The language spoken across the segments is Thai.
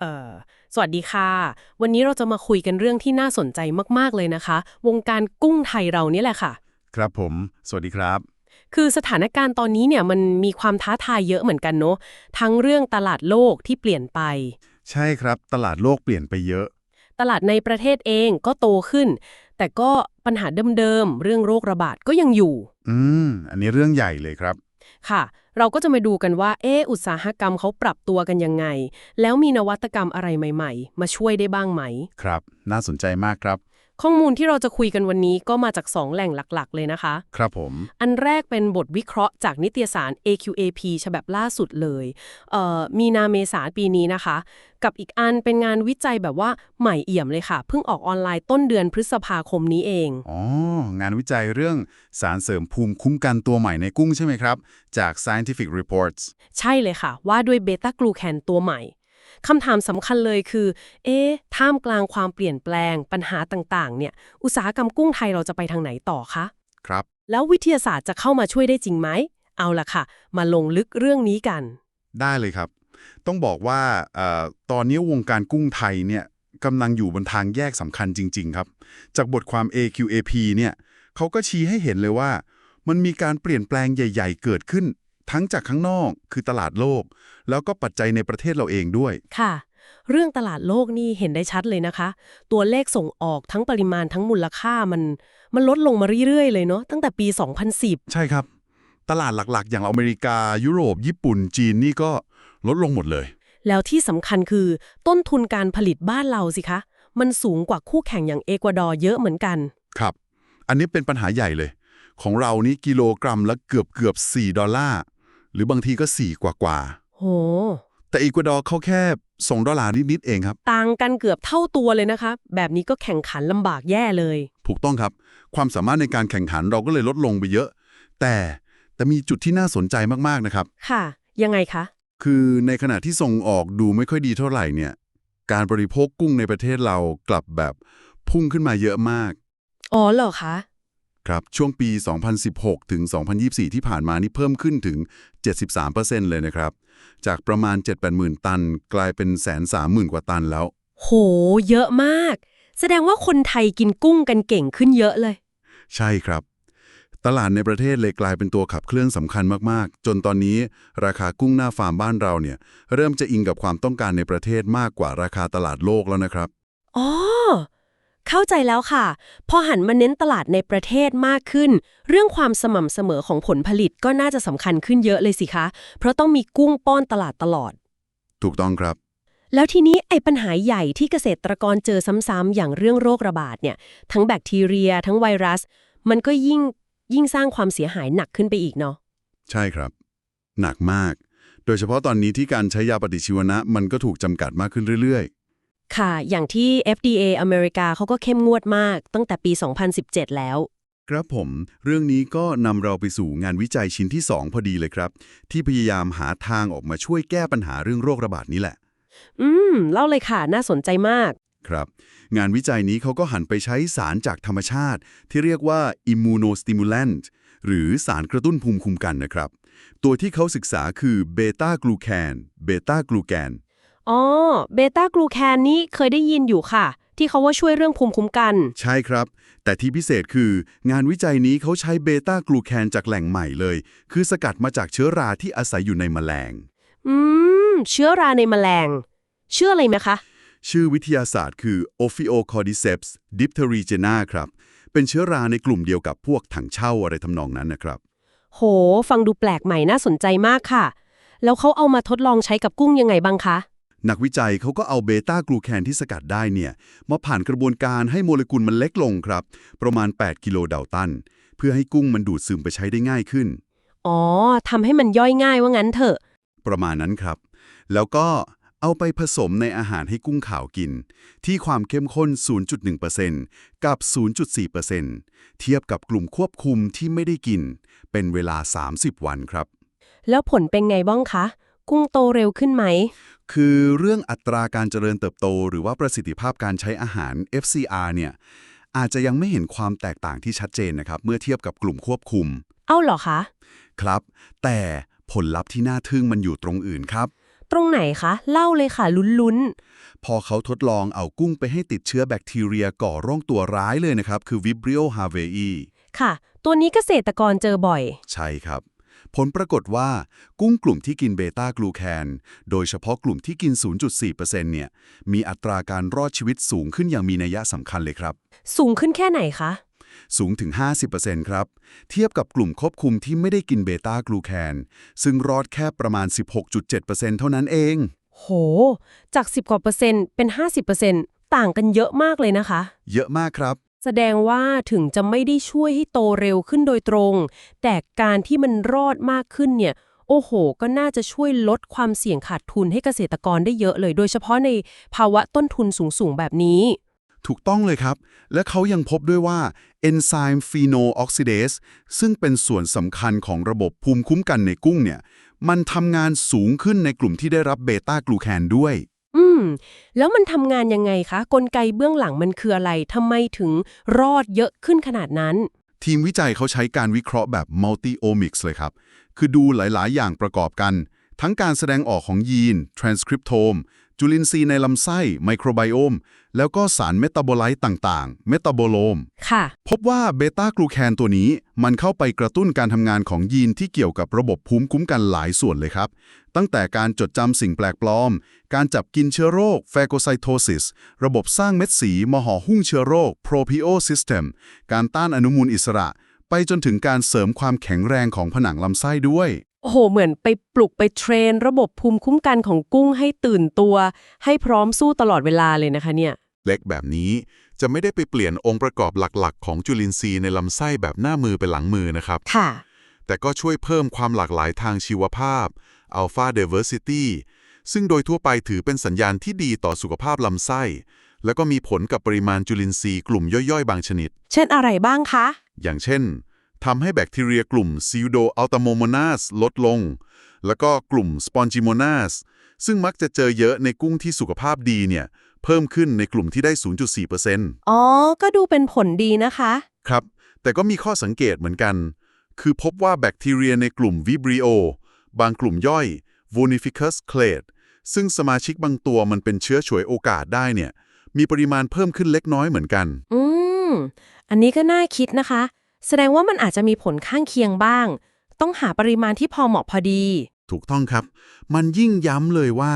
เอ่อสวัสดีค่ะ วันนี้เราจะมาคุยกันเรื่องที่น่าสนใจมาก ๆ เลยนะคะ วงการกุ้งไทยเรานี่แหละค่ะ ครับผม สวัสดีครับ คือสถานการณ์ตอนนี้เนี่ยมันมีความท้าทายเยอะเหมือนกันเนาะทั้งเรื่องตลาดโลกที่เปลี่ยนไป ใช่ครับตลาดโลกเปลี่ยนไปเยอะ ตลาดในประเทศเองก็โตขึ้น แต่ก็ปัญหาเดิมๆเรื่องโรคระบาดก็ยังอยู่ อืม อันนี้เรื่องใหญ่เลยครับ ค่ะ เราก็จะมาดูกันว่า เอออุตสาหกรรมเขาปรับตัวกันยังไง แล้วมีนวัตกรรมอะไรใหม่ ๆ มาช่วยได้บ้างไหม ครับ น่าสนใจมากครับ ข้อมูลที่เราจะคุยกันวันนี้ก็มาจาก 2 แหล่งหลักๆ เลยนะคะ ครับผม อันแรกเป็นบทวิเคราะห์จากนิตยสาร AQAP ฉบับล่าสุดเลยเอ่อมีนาเมษาปีนี้นะคะ กับอีกอันเป็นงานวิจัยแบบว่าใหม่เอี่ยมเลยค่ะ เพิ่งออกออนไลน์ต้นเดือนพฤษภาคมนี้เอง อ๋อ งานวิจัยเรื่องสารเสริมภูมิคุ้มกันตัวใหม่ในกุ้งใช่ไหมครับ จาก Scientific Reports ใช่เลยค่ะ ว่าด้วยเบต้ากลูแคนตัวใหม่ คำถามสำคัญเลยคือ เอ๊ะท่ามกลางความเปลี่ยนแปลงปัญหาต่างๆ เนี่ย อุตสาหกรรมกุ้งไทยเราจะไปทางไหนต่อคะ ครับ แล้ววิทยาศาสตร์จะเข้ามาช่วยได้จริงไหม เอาล่ะค่ะ มาลงลึกเรื่องนี้กัน ได้เลยครับ ต้องบอกว่าเอ่อตอนนี้วงการกุ้งไทยเนี่ยกำลังอยู่บนทางแยกสำคัญจริง ๆ ครับ จากบทความ AQAP เนี่ยเขาก็ชี้ให้เห็นเลยว่า มันมีการเปลี่ยนแปลงใหญ่ ๆ เกิดขึ้น ทั้งจากข้างนอกคือตลาดโลก แล้วก็ปัจจัยในประเทศเราเองด้วย ค่ะ เรื่องตลาดโลกนี่เห็นได้ชัดเลยนะคะ ตัวเลขส่งออกทั้งปริมาณทั้งมูลค่ามัน มันลดลงมาเรื่อยๆ เลยเนาะตั้งแต่ปี 2010 ใช่ครับ ตลาดหลักๆ อย่างอเมริกา ยุโรป ญี่ปุ่นจีนนี่ก็ลดลงหมดเลย แล้วที่สำคัญคือต้นทุนการผลิตบ้านเราสิคะ มันสูงกว่าคู่แข่งอย่างเอกวาดอร์เยอะเหมือนกัน ครับ อันนี้เป็นปัญหาใหญ่เลย ของเรานี่กิโลกรัมละเกือบเกือบ4ดอลลาร์ หรือบางทีก็ 4 กว่ากว่า โหๆแต่อีกัวดอร์เขาแค่ 2 ดอลลาร์นิด ๆ เองครับ ต่างกันเกือบเท่าตัวเลยนะคะ แบบนี้ก็แข่งขันลำบากแย่เลย ถูกต้องครับ ความสามารถในการแข่งขันเราก็เลยลดลงไปเยอะ แต่แต่มีจุดที่น่าสนใจมากๆนะครับ ค่ะ ยังไงคะ คือในขณะที่ส่งออกดูไม่ค่อยดีเท่าไหร่เนี่ย การบริโภคกุ้งในประเทศเรากลับแบบพุ่งขึ้นมาเยอะมาก อ๋อเหรอคะ ครับ ช่วงปี 2016 ถึง 2024 ที่ผ่านมานี่เพิ่มขึ้นถึง 73%เลยนะครับ จากประมาณ 7-8หมื่นตัน กลายเป็นแสนสามหมื่นกว่าตันแล้ว โห เยอะมาก แสดงว่าคนไทยกินกุ้งกันเก่งขึ้นเยอะเลย ใช่ครับ ตลาดในประเทศเลยกลายเป็นตัวขับเคลื่อนสำคัญมากๆ จนตอนนี้ราคากุ้งหน้าฟาร์มบ้านเราเนี่ยเริ่มจะอิงกับความต้องการในประเทศมากกว่าราคาตลาดโลกแล้วนะครับ อ๋อ เข้าใจแล้วค่ะ พอหันมาเน้นตลาดในประเทศมากขึ้น เรื่องความสม่ำเสมอของผลผลิตก็น่าจะสำคัญขึ้นเยอะเลยสิคะ เพราะต้องมีกุ้งป้อนตลาดตลอด ถูกต้องครับ แล้วทีนี้ไอ้ปัญหาใหญ่ที่เกษตรกรเจอซ้ำๆอย่างเรื่องโรคระบาดเนี่ย ทั้งแบคทีเรีย ทั้งไวรัส มันก็ยิ่งยิ่งสร้างความเสียหายหนักขึ้นไปอีกเนาะ ใช่ครับ หนักมาก โดยเฉพาะตอนนี้ที่การใช้ยาปฏิชีวนะมันก็ถูกจำกัดมากขึ้นเรื่อยๆ ค่ะ อย่างที่ FDA อเมริกาเขาก็เข้มงวดมากตั้งแต่ปี 2017 แล้ว ครับผม เรื่องนี้ก็นำเราไปสู่งานวิจัยชิ้นที่ 2 พอดีเลยครับ ที่พยายามหาทางออกมาช่วยแก้ปัญหาเรื่องโรคระบาดนี้แหละ อืม เล่าเลยค่ะ น่าสนใจมาก ครับ งานวิจัยนี้เขาก็หันไปใช้สารจากธรรมชาติ ที่เรียกว่า immunostimulant หรือสารกระตุ้นภูมิคุ้มกันนะครับ ตัวที่เขาศึกษาคือเบต้ากลูแคนเบต้ากลูแกน อ๋อเบต้ากลูแคนนี้เคยได้ยินอยู่ค่ะ ที่เขาว่าช่วยเรื่องภูมิคุ้มกัน ใช่ครับ แต่ที่พิเศษคืองานวิจัยนี้เขาใช้เบต้ากลูแคนจากแหล่งใหม่เลย คือสกัดมาจากเชื้อราที่อาศัยอยู่ในแมลง อืม เชื้อราในแมลง เชื่ออะไรไหมคะ ชื่อวิทยาศาสตร์คือ Ophiocordyceps diphtherygiena ครับ เป็นเชื้อราในกลุ่มเดียวกับพวกถังเช่าอะไรทำนองนั้นนะครับ โห ฟังดูแปลกใหม่น่าสนใจมากค่ะ แล้วเขาเอามาทดลองใช้กับกุ้งยังไงบ้างคะ นักวิจัยเขาก็เอาเบต้ากลูแคนที่สกัดได้เนี่ยมาผ่านกระบวนการให้โมเลกุลมันเล็กลงครับ ประมาณ 8 กิโลเดาตัน เพื่อให้กุ้งมันดูดซึมไปใช้ได้ง่ายขึ้น อ๋อทำให้มันย่อยง่ายว่างั้นเถอะ ประมาณนั้นครับ แล้วก็เอาไปผสมในอาหารให้กุ้งขาวกิน ที่ความเข้มข้น 0.1%กับ 0.4%เทียบกับกลุ่มควบคุมที่ไม่ได้กิน เป็นเวลา 30 วันครับ แล้วผลเป็นไงบ้างคะ กุ้งโตเร็วขึ้นไหม คือเรื่องอัตราการเจริญเติบโต หรือว่าประสิทธิภาพการใช้อาหาร FCR เนี่ยอาจจะยังไม่เห็นความแตกต่างที่ชัดเจนนะครับ เมื่อเทียบกับกลุ่มควบคุม เอ้าเหรอคะ ครับ แต่ผลลัพธ์ที่น่าทึ่งมันอยู่ตรงอื่นครับ ตรงไหนคะ เล่าเลยค่ะลุ้นพอเขาทดลองเอากุ้งไปให้ติดเชื้อแบคทีเรียก่อโรคตัวร้ายเลยนะครับ คือ Vibrio havei ๆค่ะ ตัวนี้เกษตรกรเจอบ่อย ใช่ครับ ผลปรากฏว่ากุ้งกลุ่มที่กินเบต้ากลูแคน โดยเฉพาะกลุ่มที่กิน 0.4%เนี่ย มีอัตราการรอดชีวิตสูงขึ้นอย่างมีนัยสำคัญเลยครับ สูงขึ้นแค่ไหนคะ สูงถึง 50%ครับ เทียบกับกลุ่มควบคุมที่ไม่ได้กินเบต้ากลูแคน ซึ่งรอดแค่ประมาณ 16.7%เท่านั้นเอง โห จาก 10กว่าเปอร์เซ็นต์เป็น 50เปอร์เซ็นต์ต่างกันเยอะมากเลยนะคะ เยอะมากครับ แสดงว่าถึงจะไม่ได้ช่วยให้โตเร็วขึ้นโดยตรง แต่การที่มันรอดมากขึ้นเนี่ย โอ้โห ก็น่าจะช่วยลดความเสี่ยงขาดทุนให้เกษตรกรได้เยอะเลย โดยเฉพาะในภาวะต้นทุนสูงๆแบบนี้ ถูกต้องเลยครับ และเขายังพบด้วยว่าเอนไซม์ฟีโนออกซิเดสซึ่งเป็นส่วนสำคัญของระบบภูมิคุ้มกันในกุ้งเนี่ย มันทำงานสูงขึ้นในกลุ่มที่ได้รับเบต้ากลูแคนด้วย อืม แล้วมันทำงานยังไงคะ กลไกเบื้องหลังมันคืออะไรทำไมถึงรอดเยอะขึ้นขนาดนั้น ทีมวิจัยเขาใช้การวิเคราะห์แบบ multi-omics เลยครับ คือดูหลาย ๆ อย่างประกอบกัน ทั้งการแสดงออกของยีน transcriptome จุลินทรีย์ในลำไส้ไมโครไบโอม แล้วก็สารเมตาโบไลต์ต่างๆ เมตาโบโลม ค่ะ พบว่าเบต้ากลูแคนตัวนี้มันเข้าไปกระตุ้นการทำงานของยีนที่เกี่ยวกับระบบภูมิคุ้มกันหลายส่วนเลยครับ ตั้งแต่การจดจำสิ่งแปลกปลอม การจับกินเชื้อโรค p h a g o c y t o s i s ระบบสร้างเม็ดสีมห่อหุ้มเชื้อโรค propio system การต้านอนุมูลอิสระ ไปจนถึงการเสริมความแข็งแรงของผนังลำไส้ด้วย โอ้โห เหมือนไปปลุกไปเทรน ระบบภูมิคุ้มกันของกุ้งให้ตื่นตัว ให้พร้อมสู้ตลอดเวลาเลยนะคะเนี่ย เล็กแบบนี้จะไม่ได้ไปเปลี่ยนองค์ประกอบหลักๆ ของจุลินทรีย์ในลำไส้แบบหน้ามือเป็นหลังมือนะครับ ค่ะ แต่ก็ช่วยเพิ่มความหลากหลายทางชีวภาพ Alpha Diversity ซึ่งโดยทั่วไปถือเป็นสัญญาณที่ดีต่อสุขภาพลำไส้ แล้วก็มีผลกับปริมาณจุลินทรีย์กลุ่มย่อยๆ บางชนิด เช่นอะไรบ้างคะ อย่างเช่น ทำให้แบคทีเรียกลุ่ม Pseudoaltamomonas ลดลง แล้วก็กลุ่ม Spongimonas ซึ่งมักจะเจอเยอะในกุ้งที่สุขภาพดีเนี่ย เพิ่มขึ้นในกลุ่มที่ได้ 0.4%อ๋อ ก็ดูเป็นผลดีนะคะ ครับ แต่ก็มีข้อสังเกตเหมือนกัน คือพบว่าแบคทีเรียในกลุ่ม Vibrio บางกลุ่มย่อย Vonificus clade ซึ่งสมาชิกบางตัวมันเป็นเชื้อฉวยโอกาสได้เนี่ย มีปริมาณเพิ่มขึ้นเล็กน้อยเหมือนกัน อืม อันนี้ก็น่าคิดนะคะ แสดงว่ามันอาจจะมีผลข้างเคียงบ้าง ต้องหาปริมาณที่พอเหมาะพอดี ถูกต้องครับ มันยิ่งย้ำเลยว่า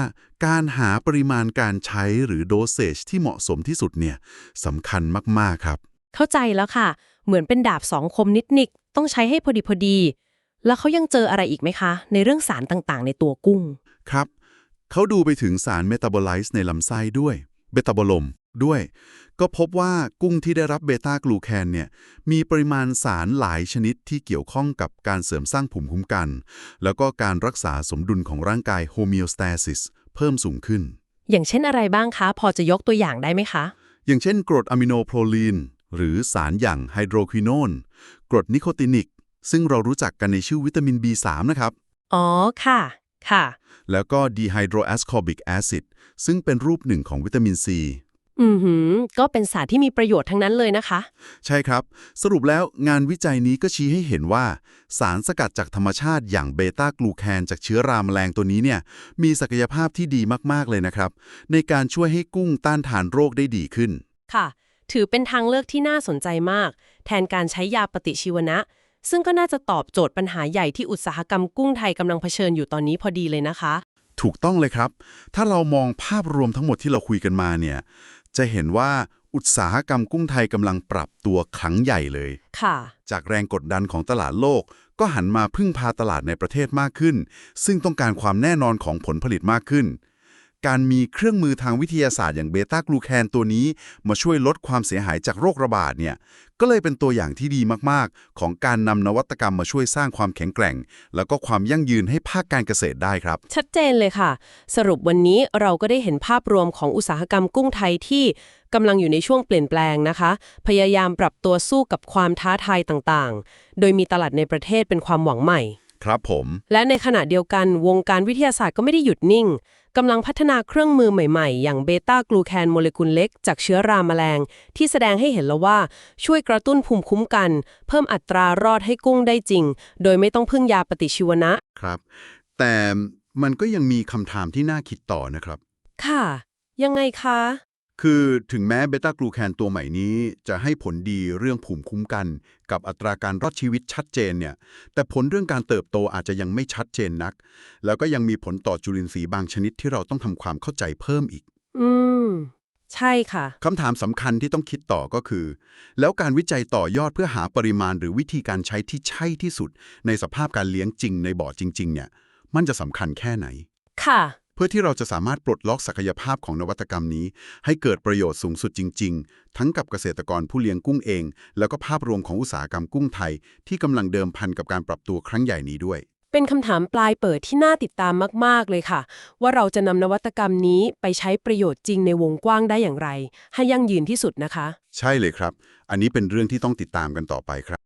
การหาปริมาณการใช้หรือโดสเซจที่เหมาะสมที่สุดเนี่ยสำคัญมาก ๆ ครับ เข้าใจแล้วค่ะ เหมือนเป็นดาบสองคมนิดๆต้องใช้ให้พอดีพอดี แล้วเขายังเจออะไรอีกไหมคะ ในเรื่องสารต่างๆ ในตัวกุ้ง ครับ เขาดูไปถึงสารเมตาบอไลซ์ในลำไส้ด้วย เบตาบอลม ด้วย ก็พบว่ากุ้งที่ได้รับเบต้ากลูแคนเนี่ยมีปริมาณสารหลายชนิดที่เกี่ยวข้องกับการเสริมสร้างภูมิคุ้มกัน แล้วก็การรักษาสมดุลของร่างกายโฮมิโอสตาซิสเพิ่มสูงขึ้น อย่างเช่นอะไรบ้างคะ พอจะยกตัวอย่างได้ไหมคะ อย่างเช่นกรดอะมิโนโพรลีน หรือสารอย่างไฮโดรควิโนนกรดนิโคตินิก ซึ่งเรารู้จักกันในชื่อวิตามิน B3 นะครับ อ๋อ ค่ะ ค่ะ แล้วก็ดีไฮโดรแอสคอบิกแอซิดซึ่งเป็นรูปหนึ่งของวิตามินซี อือหือ ก็เป็นสารที่มีประโยชน์ทั้งนั้นเลยนะคะ ใช่ครับ สรุปแล้วงานวิจัยนี้ก็ชี้ให้เห็นว่า สารสกัดจากธรรมชาติอย่างเบต้ากลูแคนจากเชื้อราแมลงตัวนี้เนี่ย มีศักยภาพที่ดีมาก ๆ เลยนะครับ ในการช่วยให้กุ้งต้านทานโรคได้ดีขึ้น ค่ะ ถือเป็นทางเลือกที่น่าสนใจมาก แทนการใช้ยาปฏิชีวนะ ซึ่งก็น่าจะตอบโจทย์ปัญหาใหญ่ที่อุตสาหกรรมกุ้งไทยกำลังเผชิญอยู่ตอนนี้พอดีเลยนะคะ ถูกต้องเลยครับ ถ้าเรามองภาพรวมทั้งหมดที่เราคุยกันมาเนี่ย จะเห็นว่าอุตสาหกรรมกุ้งไทยกำลังปรับตัวครั้งใหญ่เลย ค่ะ จากแรงกดดันของตลาดโลก ก็หันมาพึ่งพาตลาดในประเทศมากขึ้น ซึ่งต้องการความแน่นอนของผลผลิตมากขึ้น การมีเครื่องมือทางวิทยาศาสตร์อย่างเบต้ากลูแคนตัวนี้ มาช่วยลดความเสียหายจากโรคระบาดเนี่ย ก็เลยเป็นตัวอย่างที่ดีมากๆ ของการนำนวัตกรรมมาช่วยสร้างความแข็งแกร่ง แล้วก็ความยั่งยืนให้ภาคการเกษตรได้ครับ ชัดเจนเลยค่ะ สรุปวันนี้เราก็ได้เห็นภาพรวมของอุตสาหกรรมกุ้งไทยที่กำลังอยู่ในช่วงเปลี่ยนแปลงนะคะ พยายามปรับตัวสู้กับความท้าทายต่างๆ โดยมีตลาดในประเทศเป็นความหวังใหม่ ครับผม และในขณะเดียวกันวงการวิทยาศาสตร์ก็ไม่ได้หยุดนิ่ง กำลังพัฒนาเครื่องมือใหม่ๆ อย่างเบต้ากลูแคนโมเลกุลเล็ก จากเชื้อราแมลง ที่แสดงให้เห็นแล้วว่าช่วยกระตุ้นภูมิคุ้มกัน เพิ่มอัตรารอดให้กุ้งได้จริง โดยไม่ต้องพึ่งยาปฏิชีวนะครับ แต่มันก็ยังมีคำถามที่น่าคิดต่อนะครับ ค่ะ ยังไงคะ คือถึงแม้เบต้ากลูแคนตัวใหม่นี้ จะให้ผลดีเรื่องภูมิคุ้มกัน กับอัตราการรอดชีวิตชัดเจนเนี่ย แต่ผลเรื่องการเติบโตอาจจะยังไม่ชัดเจนนัก แล้วก็ยังมีผลต่อจุลินทรีย์บางชนิดที่เราต้องทำความเข้าใจเพิ่มอีก อืม ใช่ค่ะคำถามสำคัญที่ต้องคิดต่อก็คือ แล้วการวิจัยต่อยอดเพื่อหาปริมาณหรือวิธีการใช้ที่ใช่ที่สุด ในสภาพการเลี้ยงจริงในบ่อจริง ๆ เนี่ย มันจะสำคัญแค่ไหน ค่ะเพื่อที่เราจะสามารถปลดล็อกศักยภาพของนวัตกรรมนี้ ให้เกิดประโยชน์สูงสุดจริง ๆ ทั้งกับเกษตรกรผู้เลี้ยงกุ้งเอง แล้วก็ภาพรวมของอุตสาหกรรมกุ้งไทย ที่กำลังเดิมพันกับการปรับตัวครั้งใหญ่นี้ด้วย เป็นคำถามปลายเปิดที่น่าติดตามมาก ๆ เลยค่ะ ว่าเราจะนำนวัตกรรมนี้ไปใช้ประโยชน์จริงในวงกว้างได้อย่างไร ให้ยั่งยืนที่สุดนะคะ ใช่เลยครับ อันนี้เป็นเรื่องที่ต้องติดตามกันต่อไปครับ